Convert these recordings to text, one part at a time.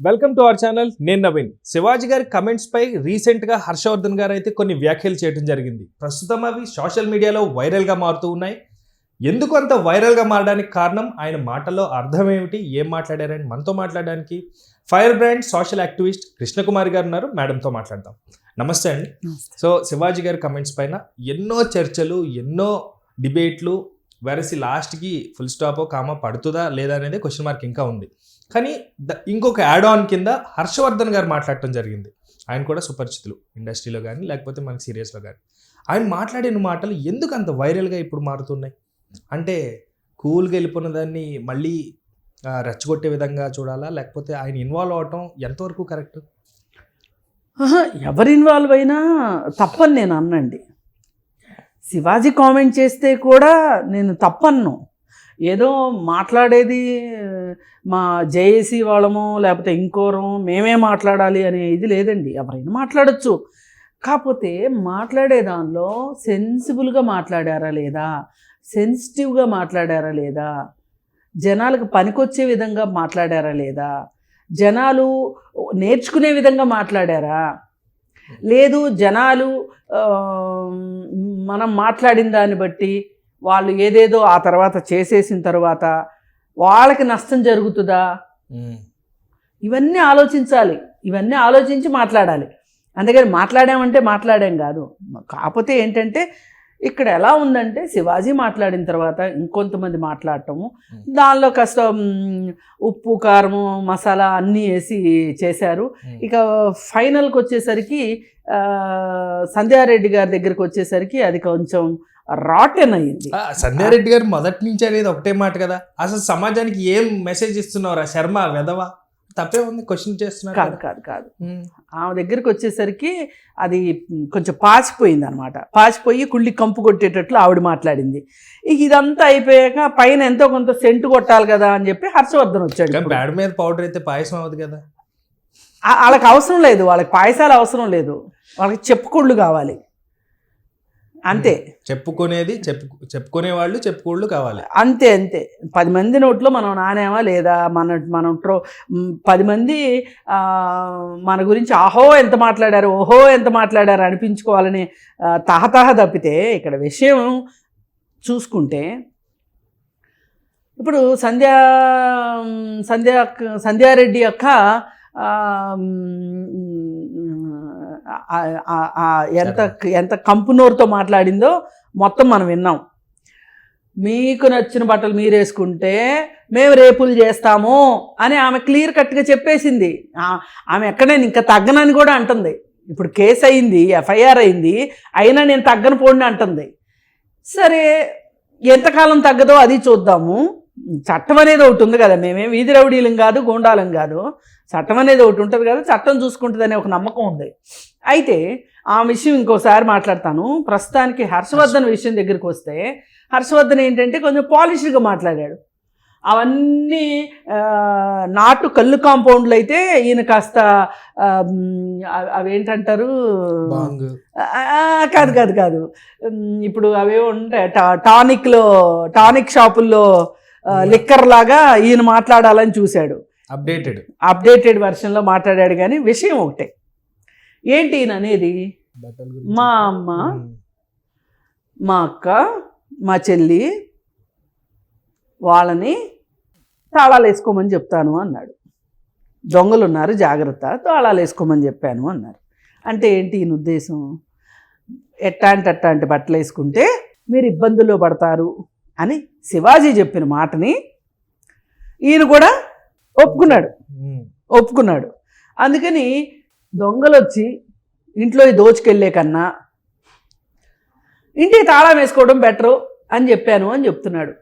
Welcome to our channel నేను నవీన్. శివాజీ గారి comments పై రీసెంట్గా హర్షవర్ధన్ గారు అయితే కొన్ని వ్యాఖ్యలు చేయడం జరిగింది. ప్రస్తుతం అవి సోషల్ మీడియాలో వైరల్గా మారుతూ ఉన్నాయి. ఎందుకు అంత వైరల్గా మారడానికి కారణం? ఆయన మాటల్లో అర్థం ఏమిటి? ఏం మాట్లాడారని మనతో మాట్లాడడానికి fire brand social activist Krishnakumari garu ఉన్నారు. మేడంతో మాట్లాడదాం. నమస్తే అండి. సో శివాజీ గారి కమెంట్స్ పైన ఎన్నో చర్చలు ఎన్నో డిబేట్లు వెరసి లాస్ట్కి ఫుల్ స్టాప్ కామా పడుతుందా లేదా అనేది క్వశ్చన్ మార్క్ ఇంకా ఉంది. కానీ ద- ఇంకొక యాడ్ ఆన్ కింద హర్షవర్ధన్ గారు మాట్లాడటం జరిగింది. ఆయన కూడా సుపరిచితులు ఇండస్ట్రీలో కానీ లేకపోతే మన సీరియస్లో కానీ ఆయన మాట్లాడిన మాటలు ఎందుకు అంత వైరల్గా ఇప్పుడు మారుతున్నాయి? అంటే కూల్గా వెళ్ళిపోయిన దాన్ని మళ్ళీ రెచ్చగొట్టే విధంగా చూడాలా? లేకపోతే ఆయన ఇన్వాల్వ్ అవటం ఎంతవరకు కరెక్ట్? ఎవరు ఇన్వాల్వ్ అయినా తప్పని నేను అన్నండి. శివాజీ కామెంట్ చేస్తే కూడా నేను తప్పన్ను. ఏదో మాట్లాడేది మా జేఏసీ వాళ్ళము లేకపోతే ఇంకోరం మేమే మాట్లాడాలి అనే ఇది లేదండి. ఎవరైనా మాట్లాడచ్చు. కాకపోతే మాట్లాడే దానిలో సెన్సిబుల్గా మాట్లాడారా లేదా? సెన్సిటివ్గా మాట్లాడారా లేదా? జనాలకు పనికొచ్చే విధంగా మాట్లాడారా లేదా? జనాలు నేర్చుకునే విధంగా మాట్లాడారా? లేదు జనాలు మనం మాట్లాడిన దాన్ని బట్టి వాళ్ళు ఏదేదో ఆ తర్వాత చేసేసిన తర్వాత వాళ్ళకి నష్టం జరుగుతుందా? ఇవన్నీ ఆలోచించాలి. ఇవన్నీ ఆలోచించి మాట్లాడాలి. అందుకని మాట్లాడామంటే మాట్లాడాం కాదు. కాకపోతే ఏంటంటే ఇక్కడ ఎలా ఉందంటే శివాజీ మాట్లాడిన తర్వాత ఇంకొంతమంది మాట్లాడటము దానిలో కాస్త ఉప్పు కారము మసాలా అన్నీ వేసి చేశారు. ఇక ఫైనల్కి వచ్చేసరికి సంధ్యారెడ్డి గారి దగ్గరికి వచ్చేసరికి అది కొంచెం రాటెన్ అయ్యింది. ఆ, సంధ్యారెడ్డి గారు మొదటి నుంచి అనేది ఒకటే మాట కదా. అసలు సమాజానికి ఏం మెసేజ్ ఇస్తున్నారా శర్మ వెదవ తప్పే ఉంది క్వశ్చన్ చేస్తున్నారు కాదు కదా. కాదు ఆమె దగ్గరికి వచ్చేసరికి అది కొంచెం పాచిపోయింది అనమాట పాచిపోయి కుళ్ళి కంపు కొట్టేటట్లు ఆవిడ మాట్లాడింది. ఇక ఇదంతా అయిపోయాక పైన ఎంతో కొంత సెంటు కొట్టాలి కదా అని చెప్పి హర్షవర్ధన్ వచ్చాడు. బ్యాడ్ మీద పౌడర్ అయితే పాయసం అవ్వదు కదా. వాళ్ళకి అవసరం లేదు వాళ్ళకి పాయసాలు అవసరం లేదు. వాళ్ళకి చెప్పుకోళ్ళు కావాలి. అంతే. చెప్పుకునేది చెప్పు చెప్పుకునే వాళ్ళు చెప్పుకోళ్ళు కావాలి. అంతే అంతే. పది మంది నోట్లో మనం నానేమా లేదా? మన మనం ట్రో పది మంది మన గురించి ఆహో ఎంత మాట్లాడారు ఓహో ఎంత మాట్లాడారు అనిపించుకోవాలని తహతహ తప్పితే ఇక్కడ విషయం చూసుకుంటే ఇప్పుడు సంధ్యా సంధ్యా సంధ్యారెడ్డి ఆ, ఎంత ఎంత కంపునోరుతో మాట్లాడిందో మొత్తం మనం విన్నాం. మీకు నచ్చిన బట్టలు మీరు వేసుకుంటే మేము రేపులు చేస్తాము అని ఆమె క్లియర్ కట్గా చెప్పేసింది. ఆమె ఎక్కడైనా ఇంకా తగ్గనని కూడా అంటుంది. ఇప్పుడు కేసు అయింది ఎఫ్ఐఆర్ అయింది అయినా నేను తగ్గను పోండి అంటుంది. సరే ఎంతకాలం తగ్గదో అది చూద్దాము. చట్టం అనేది ఒకటి ఉంది కదా మేమేం వీధి రౌడీలం కాదు గూండాలం కాదు. చట్టం అనేది ఒకటి ఉంటుంది కదా చట్టం చూసుకుంటుంది అనే ఒక నమ్మకం ఉంది. అయితే ఆ విషయం ఇంకోసారి మాట్లాడతాను. ప్రస్తుతానికి హర్షవర్ధన్ విషయం దగ్గరికి వస్తే హర్షవర్ధన్ ఏంటంటే కొంచెం పాలిష్డ్గా మాట్లాడాడు. అవన్నీ నాటు కళ్ళు కాంపౌండ్లు అయితే ఈయన కాస్త అవేంటంటారు? కాదు కాదు కాదు. ఇప్పుడు అవేవో ఉంటాయి. టా- టానిక్లో టానిక్ షాపుల్లో లిక్కర్ లాగా ఈయన మాట్లాడాలని చూశాడు. అప్డేటెడ్. అప్డేటెడ్ వెర్షన్లో మాట్లాడాడు కానీ విషయం ఒకటే. ఏంటి ఈయన అనేది మా అమ్మ మా అక్క మా చెల్లి వాళ్ళని తాళాలు వేసుకోమని చెప్తాను అన్నాడు. దొంగలు ఉన్నారు జాగ్రత్త తాళాలు వేసుకోమని చెప్పాను అన్నారు. అంటే ఏంటి ఈయన ఉద్దేశం? ఎట్టాంటి అట్టాంటి బట్టలు వేసుకుంటే మీరు ఇబ్బందుల్లో పడతారు అని శివాజీ చెప్పిన మాటని ఈయన కూడా ఒప్పుకున్నాడు. ఒప్పుకున్నాడు. అందుకని దొంగలు వచ్చి ఇంట్లో దోచుకెళ్ళే కన్నా ఇంటికి తాళం వేసుకోవడం బెటరు అని చెప్పాను అని చెప్తున్నాడు.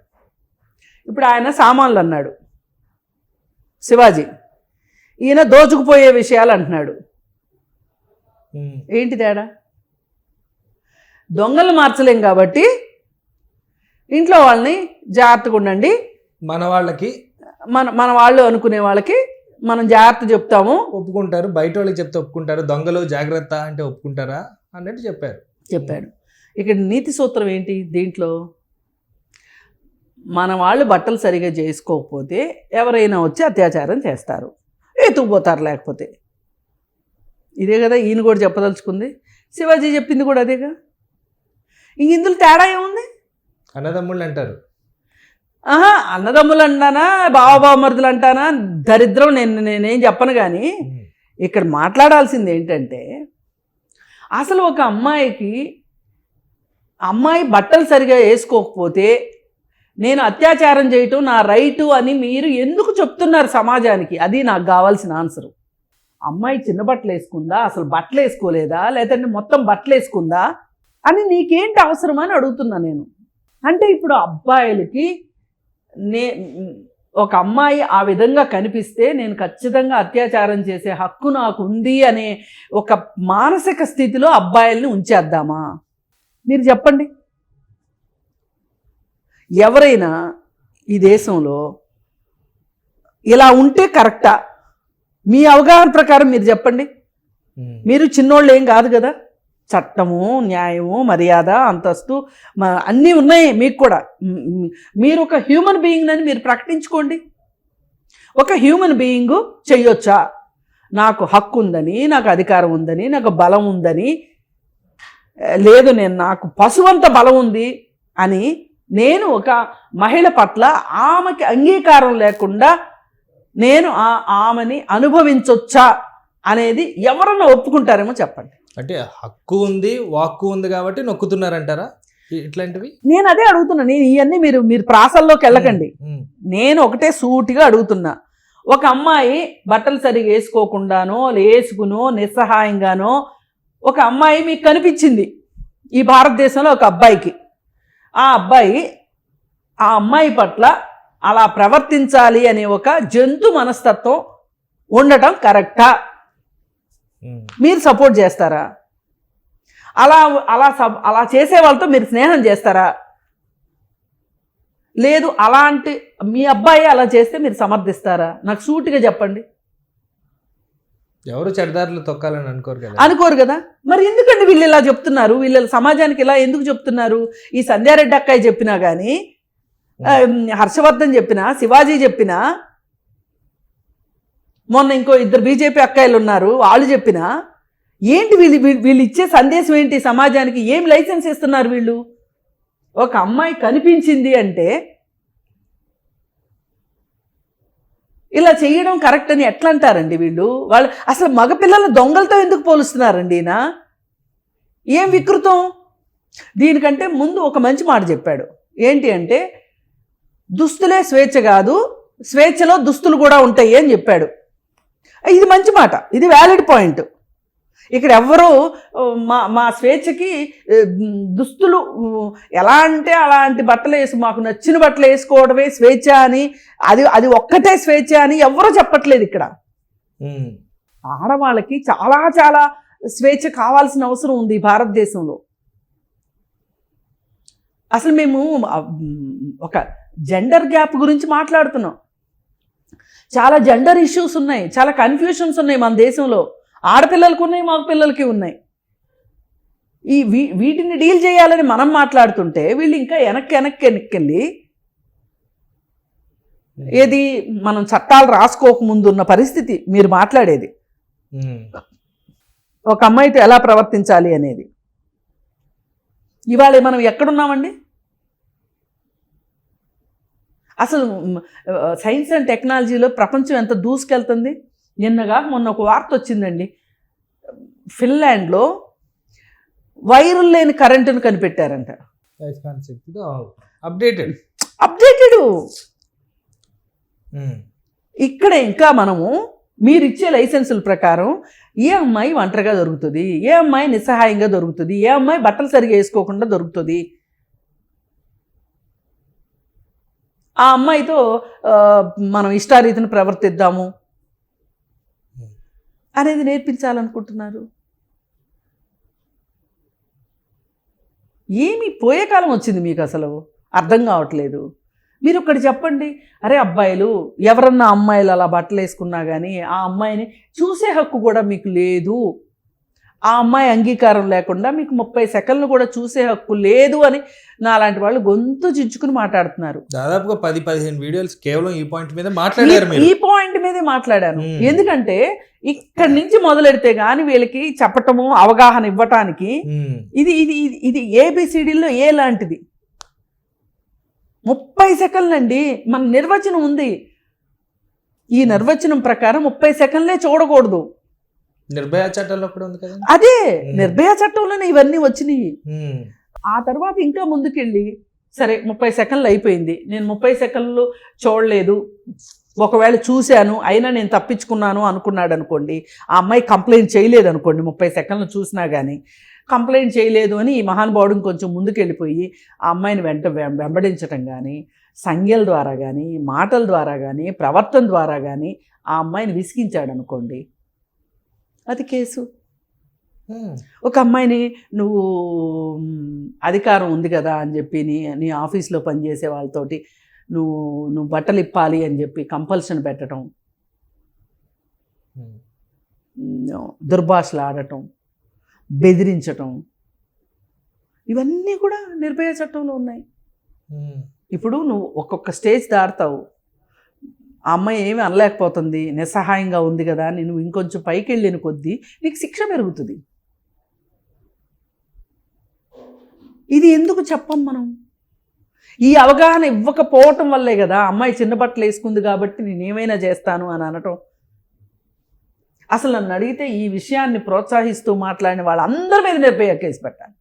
ఇప్పుడు ఆయన సామాన్లు అన్నాడు. శివాజీ ఈయన దోచుకుపోయే విషయాలు అంటున్నాడు. ఏంటి తేడా? దొంగలు మార్చలేం కాబట్టి ఇంట్లో వాళ్ళని జాగ్రత్తగా ఉండండి. మన వాళ్ళకి మన మన వాళ్ళు అనుకునే వాళ్ళకి మనం జాగ్రత్త చెప్తాము. ఒప్పుకుంటారు బయట వాళ్ళకి చెప్తే ఒప్పుకుంటారు దొంగలు జాగ్రత్త అంటే ఒప్పుకుంటారా అన్నట్టు చెప్పారు. చెప్పాడు ఇక్కడ నీతి సూత్రం ఏంటి దీంట్లో? మన వాళ్ళు బట్టలు సరిగా చేసుకోకపోతే ఎవరైనా వచ్చి అత్యాచారం చేస్తారు. ఎత్తుకుపోతారు లేకపోతే. ఇదే కదా ఈయన కూడా చెప్పదలుచుకుంది. శివాజీ చెప్పింది కూడా అదేగా? ఇంక ఇందులో తేడా ఏముంది? అన్నదమ్ముళ్ళు అంటారు. ఆహా అన్నదమ్ములు అంటానా బావబావమరుదులు అంటానా దరిద్రం నేను నేనేం చెప్పను కానీ ఇక్కడ మాట్లాడాల్సింది ఏంటంటే అసలు ఒక అమ్మాయికి అమ్మాయి బట్టలు సరిగా వేసుకోకపోతే నేను అత్యాచారం చేయటం నా రైటు అని మీరు ఎందుకు చెప్తున్నారు సమాజానికి? అది నాకు కావాల్సిన ఆన్సరు. అమ్మాయి చిన్న బట్టలు వేసుకుందా? అసలు బట్టలు వేసుకోలేదా? లేదంటే మొత్తం బట్టలు వేసుకుందా? అని నీకేంటి అవసరం అని అడుగుతున్నా నేను. అంటే ఇప్పుడు అబ్బాయిలకి నే ఒక అమ్మాయి ఆ విధంగా కనిపిస్తే నేను ఖచ్చితంగా అత్యాచారం చేసే హక్కు నాకు ఉంది అనే ఒక మానసిక స్థితిలో అబ్బాయిల్ని ఉంచేద్దామా? మీరు చెప్పండి. ఎవరైనా ఈ దేశంలో ఇలా ఉంటే కరెక్టా? మీ అవగాహన ప్రకారం మీరు చెప్పండి. మీరు చిన్నోళ్ళు ఏం కాదు కదా? చట్టము న్యాయము మర్యాద అంతస్తు అన్నీ ఉన్నాయి మీకు కూడా. మీరు ఒక హ్యూమన్ బీయింగ్ అని మీరు ప్రకటించుకోండి. ఒక హ్యూమన్ బీయింగ్ చెయ్యొచ్చా? నాకు హక్కు ఉందని నాకు అధికారం ఉందని నాకు బలం ఉందని లేదు నేను నాకు పశువంత బలం ఉంది అని నేను ఒక మహిళ పట్ల ఆమెకి అంగీకారం లేకుండా నేను ఆ ఆమెని అనుభవించొచ్చా అనేది ఎవరన్నా ఒప్పుకుంటారేమో చెప్పండి. అంటే హక్కు ఉంది వాక్కు ఉంది కాబట్టి నొక్కుతున్నారంటారా? ఇట్లాంటివి? నేను అదే అడుగుతున్నా నేను ఇవన్నీ మీరు మీరు ప్రాసల్లోకి వెళ్ళకండి. నేను ఒకటే సూటిగా అడుగుతున్నా. ఒక అమ్మాయి బట్టలు సరిగా వేసుకోకుండానో వేసుకునో నిస్సహాయంగానో ఒక అమ్మాయి మీకు కనిపించింది ఈ భారతదేశంలో ఒక అబ్బాయికి. ఆ అబ్బాయి ఆ అమ్మాయి పట్ల అలా ప్రవర్తించాలి అనే ఒక జంతు మనస్తత్వం ఉండటం కరెక్టా. మీరు సపోర్ట్ చేస్తారా? అలా అలా సబ్ అలా చేసే వాళ్ళతో మీరు స్నేహం చేస్తారా? లేదు అలాంటి మీ అబ్బాయి అలా చేస్తే మీరు సమర్థిస్తారా? నాకు సూటిగా చెప్పండి. ఎవరు చెడదారులు తొక్కాలని అనుకోరు కదా. అనుకోరు కదా? మరి ఎందుకండి వీళ్ళు ఇలా చెప్తున్నారు? వీళ్ళు సమాజానికి ఇలా ఎందుకు చెప్తున్నారు? ఈ సంధ్యారెడ్డి అక్కయ్య చెప్పినా కానీ హర్షవర్ధన్ చెప్పినా శివాజీ చెప్పినా మొన్న ఇంకో ఇద్దరు బీజేపీ అక్కాయిలు ఉన్నారు వాళ్ళు చెప్పినా ఏంటి వీళ్ళు వీళ్ళు- వీళ్ళు ఇచ్చే సందేశం ఏంటి సమాజానికి? ఏం లైసెన్స్ ఇస్తున్నారు వీళ్ళు? ఒక అమ్మాయి కనిపించింది అంటే ఇలా చేయడం కరెక్ట్ అని ఎట్లా అంటారండి వీళ్ళు? వాళ్ళు అసలు మగపిల్లల దొంగలతో ఎందుకు పోలుస్తున్నారండి ఈయన? ఏం వికృతం? దీనికంటే ముందు ఒక మంచి మాట చెప్పాడు. ఏంటి అంటే దుస్తులే స్వేచ్ఛ కాదు స్వేచ్ఛలో దుస్తులు కూడా ఉంటాయి అని చెప్పాడు. ఇది మంచి మాట. ఇది వ్యాలిడ్ పాయింట్ ఇక్కడ ఎవ్వరూ మా మా స్వేచ్ఛకి దుస్తులు ఎలా అంటే అలాంటి బట్టలు వేసి మాకు నచ్చిన బట్టలు వేసుకోవడమే స్వేచ్ఛ అని అది అది ఒక్కటే స్వేచ్ఛ అని ఎవరూ చెప్పట్లేదు ఇక్కడ. ఆడవాళ్ళకి చాలా చాలా స్వేచ్ఛ కావాల్సిన అవసరం ఉంది భారతదేశంలో. అసలు మేము ఒక జెండర్ గ్యాప్ గురించి మాట్లాడుతున్నాం. చాలా జెండర్ ఇష్యూస్ ఉన్నాయి. చాలా కన్ఫ్యూషన్స్ ఉన్నాయి మన దేశంలో. ఆడపిల్లలకు ఉన్నాయి మగ పిల్లలకి ఉన్నాయి. ఈ వీ వీటిని డీల్ చేయాలని మనం మాట్లాడుతుంటే వీళ్ళు ఇంకా వెనక్కి వెనక్కి వెనక్కి వెళ్ళి ఏది మనం చట్టాలు రాసుకోకముందు ఉన్న పరిస్థితి మీరు మాట్లాడేది. ఒక అమ్మాయితో ఎలా ప్రవర్తించాలి అనేది. ఇవాళ మనం ఎక్కడున్నామండి అసలు సైన్స్ అండ్ టెక్నాలజీలో ప్రపంచం ఎంత దూసుకెళ్తుంది? నిన్నగా మొన్న ఒక వార్త వచ్చిందండి. ఫిన్లాండ్లో వైరులు లేని కరెంటును కనిపెట్టారంట. అప్డేటెడ్. అప్డేటెడ్. ఇక్కడ ఇంకా మనము మీరు ఇచ్చే లైసెన్సుల ప్రకారం ఏ అమ్మాయి ఒంటరిగా దొరుకుతుంది. ఏ అమ్మాయి నిస్సహాయంగా దొరుకుతుంది. ఏ అమ్మాయి బట్టలు సరిగా వేసుకోకుండా దొరుకుతుంది. ఆ అమ్మాయితో మనం ఇష్టారీతిని ప్రవర్తిద్దాము. అనేది నేర్పించాలనుకుంటున్నారు. ఏమి పోయే కాలం వచ్చింది మీకు అసలు? అర్థం కావట్లేదు. మీరు ఒకటి చెప్పండి. అరే అబ్బాయిలు ఎవరన్నా అమ్మాయిలు అలా బట్టలు వేసుకున్నా కానీ ఆ అమ్మాయిని చూసే హక్కు కూడా మీకు లేదు. ఆ అమ్మాయి అంగీకారం లేకుండా మీకు ముప్పై సెకండ్లు కూడా చూసే హక్కు లేదు అని నా లాంటి వాళ్ళు గొంతు చించుకుని మాట్లాడుతున్నారు. దాదాపుగా పది పదిహేను వీడియోస్ కేవలం ఈ పాయింట్ మీద మాట్లాడారు ఈ- పాయింట్ మీదే మాట్లాడాను. ఎందుకంటే ఇక్కడి నుంచి మొదలెడితే గాని వీళ్ళకి చెప్పటము అవగాహన ఇవ్వటానికి ఇది ఇది ఇది ఏబిసిడిలో ఏ లాంటిది? ముప్పై సెకండ్లు అండి మన నిర్వచనం ఉంది. ఈ నిర్వచనం ప్రకారం ముప్పై సెకండ్లే చూడకూడదు. నిర్భయ చట్టాల్లో కూడా ఉంది కదా? అదే. నిర్భయ చట్టంలోనే ఇవన్నీ వచ్చినాయి. ఆ తర్వాత ఇంకా ముందుకెళ్ళి సరే ముప్పై సెకండ్లు అయిపోయింది. నేను ముప్పై సెకండ్లు చూడలేదు. ఒకవేళ చూశాను అయినా నేను తప్పించుకున్నాను అనుకున్నాడు అనుకోండి ఆ అమ్మాయి కంప్లైంట్ చేయలేదు అనుకోండి ముప్పై సెకండ్లు చూసినా కానీ కంప్లైంట్ చేయలేదు అని ఈ మహానుభావుడు కొంచెం ముందుకెళ్ళిపోయి ఆ అమ్మాయిని వెంట వెం- వెంబడించటం కానీ సంజ్ఞల ద్వారా కానీ మాటల ద్వారా కానీ ప్రవర్తన ద్వారా కానీ ఆ అమ్మాయిని విసిగించాడు అనుకోండి అది కేసు. ఒక అమ్మాయిని నువ్వు అధికారం ఉంది కదా అని చెప్పి నీ నీ ఆఫీస్లో పనిచేసే వాళ్ళతోటి నువ్వు నువ్వు బట్టలు ఇప్పాలి అని చెప్పి కంపల్షన్ పెట్టడం దుర్భాషలు ఆడటం బెదిరించటం. ఇవన్నీ కూడా నిర్భయ చట్టంలో ఉన్నాయి. ఇప్పుడు నువ్వు ఒక్కొక్క స్టేజ్ దాడతావు ఆ అమ్మాయి ఏమి అనలేకపోతుంది నిస్సహాయంగా ఉంది కదా నేను నువ్వు ఇంకొంచెం పైకి వెళ్ళిన కొద్దీ నీకు శిక్ష పెరుగుతుంది. ఇది ఎందుకు చెప్పం మనం? ఈ అవగాహన ఇవ్వకపోవటం వల్లే కదా అమ్మాయి చిన్న బట్టలు వేసుకుంది కాబట్టి నేను ఏమైనా చేస్తాను అని అనటం. అసలు నన్ను అడిగితే ఈ విషయాన్ని ప్రోత్సహిస్తూ మాట్లాడిన వాళ్ళందరి మీద నిర్భయ కేసు పెట్టాలి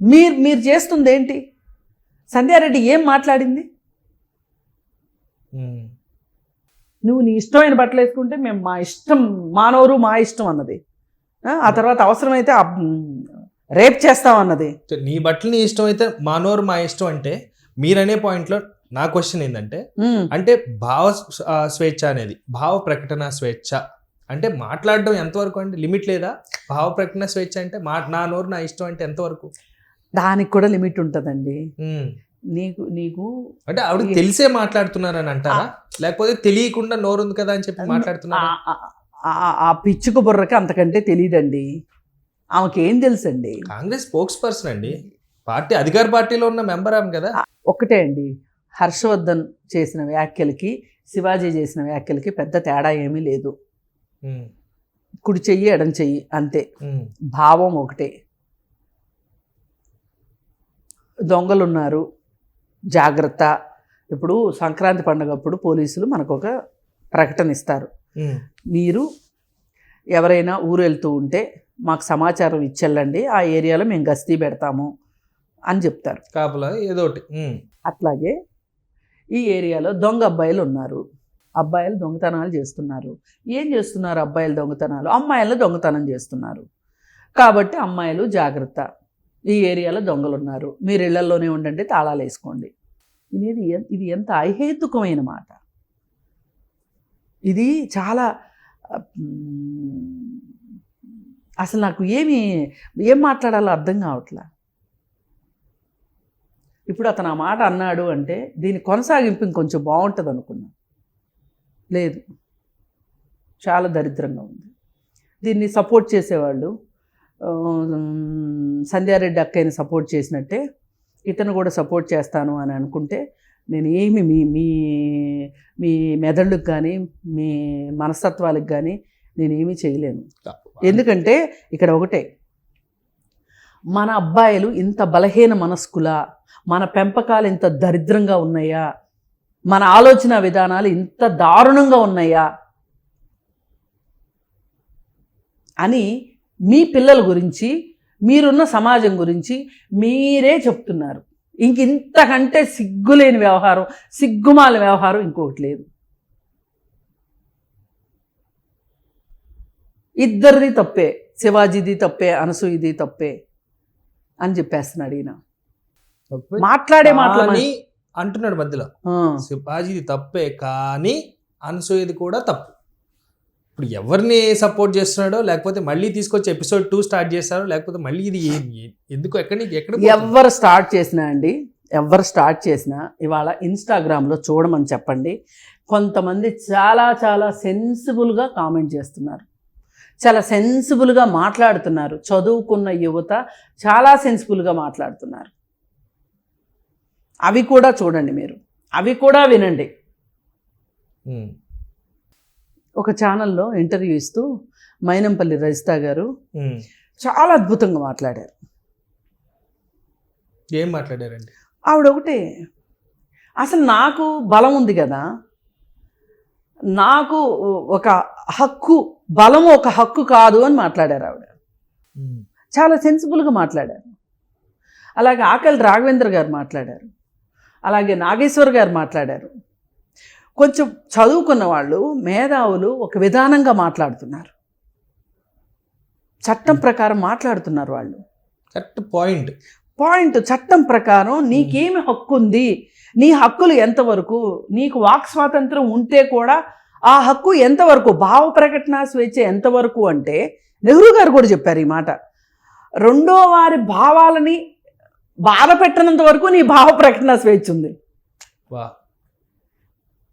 మీరు మీరు చేస్తుంది ఏంటి సంధ్యారెడ్డి ఏం మాట్లాడింది? నువ్వు నీ ఇష్టమైన బట్టలు వేసుకుంటే మేము మా ఇష్టం మానవరు మా ఇష్టం అన్నది. ఆ, తర్వాత అవసరమైతే రేప్ చేస్తాం అన్నది. నీ బట్టలు నీ ఇష్టం అయితే మా నోరు మా ఇష్టం అంటే మీరనే పాయింట్లో నా క్వశ్చన్ ఏంటంటే అంటే భావ స్వేచ్ఛ అనేది భావ ప్రకటన స్వేచ్ఛ అంటే మాట్లాడడం ఎంతవరకు అంటే లిమిట్ లేదా? భావ ప్రకటన స్వేచ్ఛ అంటే మా నా నోరు నా ఇష్టం అంటే ఎంతవరకు? దానికి కూడా లిమిట్ ఉంటుందండి. నీకు నీకు అంటే ఆవిడ తెలిసే మాట్లాడుతున్నారని అంటారా? లేకపోతే తెలియకుండా నోరు ఉంది కదా అని చెప్పి మాట్లాడుతున్నారా? ఆ- పిచ్చుకు బుర్రకి అంతకంటే తెలియదండి ఆమెకి ఏం తెలుసండి? కాంగ్రెస్ స్పోక్స్ పర్సన్ అండి. పార్టీ అధికార పార్టీలో ఉన్న మెంబర్ ఆమె కదా. ఒక్కటే అండి. హర్షవర్ధన్ చేసిన వ్యాఖ్యలకి శివాజీ చేసిన వ్యాఖ్యలకి పెద్ద తేడా ఏమీ లేదు. కుడి చెయ్యి ఎడం చెయ్యి అంతే. భావం ఒకటే. దొంగలున్నారు. జాగ్రత్త. ఇప్పుడు సంక్రాంతి పండుగప్పుడు పోలీసులు మనకు ఒక ప్రకటన ఇస్తారు. మీరు ఎవరైనా ఊరు వెళ్తూ ఉంటే మాకు సమాచారం ఇచ్చెళ్ళండి ఆ ఏరియాలో మేము గస్తీ పెడతాము అని చెప్తారు. కాపలా ఏదో అట్లాగే ఈ ఏరియాలో దొంగ అబ్బాయిలు ఉన్నారు. అబ్బాయిలు దొంగతనాలు చేస్తున్నారు. ఏం చేస్తున్నారు అబ్బాయిలు దొంగతనాలు? అమ్మాయిలు దొంగతనం చేస్తున్నారు. కాబట్టి అమ్మాయిలు జాగ్రత్త. ఈ ఏరియాలో దొంగలు ఉన్నారు మీరు ఇళ్ళలోనే ఉండండి తాళాలు వేసుకోండి. ఇది ఇది ఎంత అహేతుకమైన మాట. ఇది చాలా అసలు నాకు ఏమి ఏం మాట్లాడాలో అర్థం కావట్లా. ఇప్పుడు అతను ఆ మాట అన్నాడు అంటే దీని కొనసాగింపు ఇంకొంచెం బాగుంటుంది అనుకున్నా. లేదు. చాలా దరిద్రంగా ఉంది. దీన్ని సపోర్ట్ చేసేవాళ్ళు సంధ్యారెడ్డి అక్కయ్యని సపోర్ట్ చేసినట్టే ఇతను కూడా సపోర్ట్ చేస్తాను అని అనుకుంటే నేను ఏమి మీ మీ మీ మెదళ్ళకి కానీ మీ మనస్తత్వాలకు కానీ నేను ఏమీ చేయలేను. ఎందుకంటే ఇక్కడ ఒకటే మన అబ్బాయిలు ఇంత బలహీన మనస్కులా మన పెంపకాలు ఇంత దరిద్రంగా ఉన్నాయా మన ఆలోచన విధానాలు ఇంత దారుణంగా ఉన్నాయా అని మీ పిల్లల గురించి మీరున్న సమాజం గురించి మీరే చెప్తున్నారు. ఇంక ఇంతకంటే సిగ్గులేని వ్యవహారం సిగ్గుమాల వ్యవహారం ఇంకొకటి లేదు. ఇద్దరిది తప్పే శివాజీది తప్పే అనసూయది తప్పే అని చెప్పేస్తున్నాడు ఈయన. మాట్లాడే మాటలు కానీ అంటున్నాడు మధ్యలో. శివాజీది తప్పే కానీ అనసూయది కూడా తప్పు. ఇప్పుడు ఎవరిని సపోర్ట్ చేస్తున్నాడో లేకపోతే మళ్ళీ తీసుకొచ్చి ఎపిసోడ్ టూ స్టార్ట్ చేస్తారో లేకపోతే మళ్ళీ ఇది ఎందుకు ఎక్కడి నుంచి ఎక్కడ? ఎవరు స్టార్ట్ చేసినా అండి ఎవరు స్టార్ట్ చేసినా ఇవాళ ఇన్స్టాగ్రామ్లో చూడమని చెప్పండి. కొంతమంది చాలా చాలా సెన్సిబుల్గా కామెంట్ చేస్తున్నారు. చాలా సెన్సిబుల్గా మాట్లాడుతున్నారు. చదువుకున్న యువత చాలా సెన్సిబుల్గా మాట్లాడుతున్నారు. అవి కూడా చూడండి మీరు. అవి కూడా వినండి. ఒక ఛానల్లో ఇంటర్వ్యూ ఇస్తూ మైనంపల్లి రజిత గారు. చాలా అద్భుతంగా మాట్లాడారు. ఏం మాట్లాడారండి? ఆవిడ ఒకటే అసలు నాకు బలం ఉంది కదా నాకు ఒక హక్కు బలం ఒక హక్కు కాదు అని మాట్లాడారు ఆవిడ. చాలా సెన్సిబుల్గా మాట్లాడారు. అలాగే ఆకలి రాఘవేంద్ర గారు మాట్లాడారు. అలాగే నాగేశ్వర్ గారు మాట్లాడారు. కొంచెం చదువుకున్న వాళ్ళు మేధావులు ఒక విధానంగా మాట్లాడుతున్నారు. చట్టం ప్రకారం మాట్లాడుతున్నారు వాళ్ళు. Correct point. పాయింట్ చట్టం ప్రకారం నీకేమి హక్కు ఉంది నీ హక్కులు ఎంతవరకు? నీకు వాక్ స్వాతంత్రం ఉంటే కూడా ఆ హక్కు ఎంతవరకు? భావ ప్రకటన స్వేచ్ఛ ఎంతవరకు అంటే నెహ్రూ గారు కూడా చెప్పారు ఈ మాట. రెండో వారి భావాలని బాధ పెట్టనంత వరకు నీ భావ ప్రకటన స్వేచ్ఛ ఉంది. వా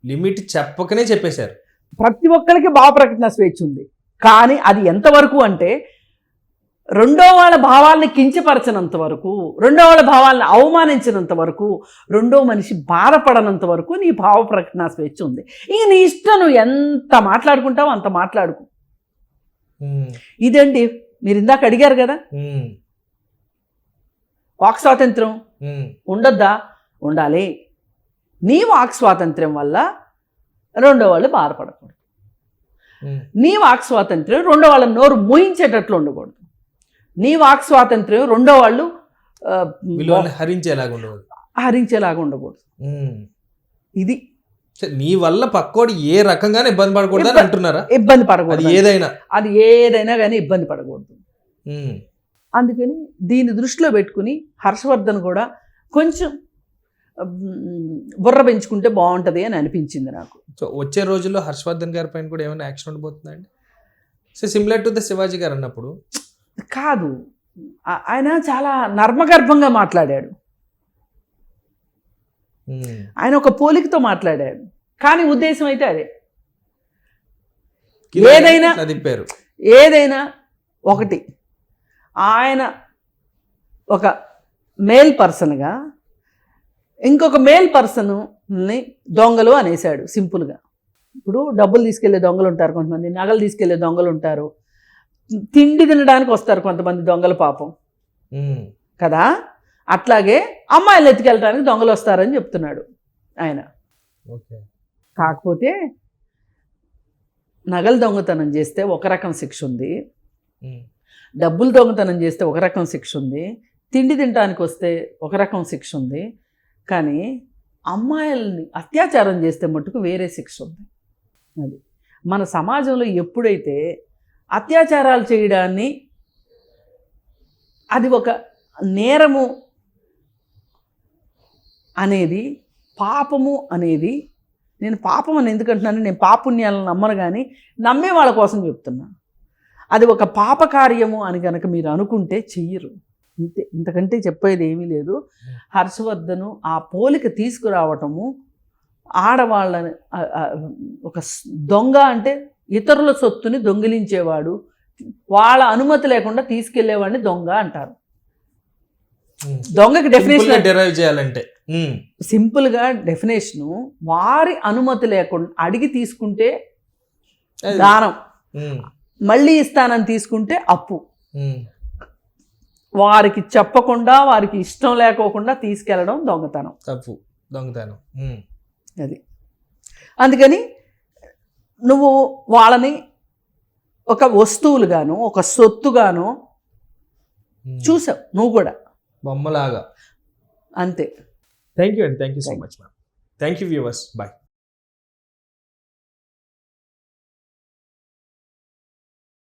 లిమిట్ చెప్పకనే చెప్పేశారు. ప్రతి ఒక్కరికి భావ ప్రకటన స్వేచ్ఛ ఉంది. కానీ అది ఎంతవరకు అంటే రెండో వాళ్ళ భావాల్ని కించపరచనంత వరకు రెండో వాళ్ళ భావాల్ని అవమానించినంత వరకు రెండో మనిషి బాధపడనంత వరకు నీ భావ ప్రకటన స్వేచ్ఛ ఉంది. ఇక నీ ఇష్టం నువ్వు ఎంత మాట్లాడుకుంటావో అంత మాట్లాడుకు. ఇదండి మీరు ఇందాక అడిగారు కదా. వాక్ స్వాతంత్రం. ఉండొద్దా? ఉండాలి. నీ వాక్ స్వాతంత్ర్యం వల్ల రెండో వాళ్ళు బాధపడకూడదు. నీ వాక్ స్వాతంత్ర్యం రెండో వాళ్ళ నోరు మూయించేటట్లు ఉండకూడదు. నీ వాక్ స్వాతంత్ర్యం రెండో వాళ్ళు హరించేలాగా ఉండదు హరించేలాగా ఉండకూడదు. ఇది. నీ వల్ల పక్కోడు ఏ రకంగానే ఇబ్బంది పడకూడదని ఇబ్బ- అంటున్నారా? ఇబ్బంది పడకూడదు ఏదైనా. అది ఏదైనా కానీ ఇబ్బంది పడకూడదు. అందుకని దీన్ని దృష్టిలో పెట్టుకుని హర్షవర్ధన్ కూడా కొంచెం బుర్ర పెంచుకుంటే బాగుంటుంది అని అనిపించింది నాకు. సో వచ్చే రోజుల్లో హర్షవర్ధన్ గారి పైన కూడా ఏమైనా action ఉండబోతుందండి? So similar to the Shivaji garu అన్నప్పుడు. కాదు. ఆయన చాలా నర్మగర్భంగా మాట్లాడాడు. ఉమ్. ఆయన ఒక పోలికతో మాట్లాడాడు. కానీ ఉద్దేశం అయితే అదే. ఏదైనా- ఏదైనా ఒకటి. ఆయన ఒక మేల్ పర్సన్గా ఇంకొక మేల్ పర్సన్ని దొంగలు అనేసాడు సింపుల్గా ఇప్పుడు డబ్బులు తీసుకెళ్ళే దొంగలు ఉంటారు కొంతమంది నగలు తీసుకెళ్ళే దొంగలు ఉంటారు. తిండి తినడానికి వస్తారు కొంతమంది దొంగలు పాపం. కదా? అట్లాగే అమ్మాయిలు ఎత్తుకెళ్ళడానికి దొంగలు వస్తారని చెప్తున్నాడు ఆయన. ఓకే. కాకపోతే నగలు దొంగతనం చేస్తే ఒక రకం శిక్ష ఉంది. డబ్బులు దొంగతనం చేస్తే ఒక రకం శిక్ష ఉంది. తిండి తినడానికి వస్తే ఒక రకం శిక్ష ఉంది. కానీ అమ్మాయిల్ని అత్యాచారం చేస్తే మట్టుకు వేరే శిక్ష ఉంది. అది. మన సమాజంలో ఎప్పుడైతే అత్యాచారాలు చేయడాన్ని అది ఒక నేరము అనేది పాపము అనేది నేను పాపం అని ఎందుకంటున్నాను నేను పాపుణ్యాలను నమ్మను కానీ నమ్మే వాళ్ళ కోసం చెప్తున్నా. అది ఒక పాపకార్యము అని కనుక మీరు అనుకుంటే చెయ్యరు. ఇంతే ఇంతకంటే చెప్పేది ఏమీ లేదు హర్షవర్ధను ఆ పోలిక తీసుకురావటము ఆడవాళ్ళని ఒక దొంగ అంటే ఇతరుల సొత్తుని దొంగిలించేవాడు వాళ్ళ అనుమతి లేకుండా తీసుకెళ్ళేవాడిని దొంగ అంటారు. దొంగకి డెఫినేషన్ డెరైవ్ చేయాలంటే. సింపుల్గా డెఫినేషను వారి అనుమతి లేకుండా అడిగి తీసుకుంటే. దానం. మళ్ళీ ఇస్తానని తీసుకుంటే అప్పు. వారికి చెప్పకుండా వారికి ఇష్టం లేకోకుండా తీసుకెళ్ళడం దొంగతనం. తప్పు. దొంగతనం. అది. అందుకని నువ్వు వాళ్ళని ఒక వస్తువులుగాను ఒక సొత్తుగాను. చూసావు నువ్వు కూడా. బొమ్మలాగా. అంతే. థ్యాంక్ యూ అండి thank you so much ma'am thank you viewers bye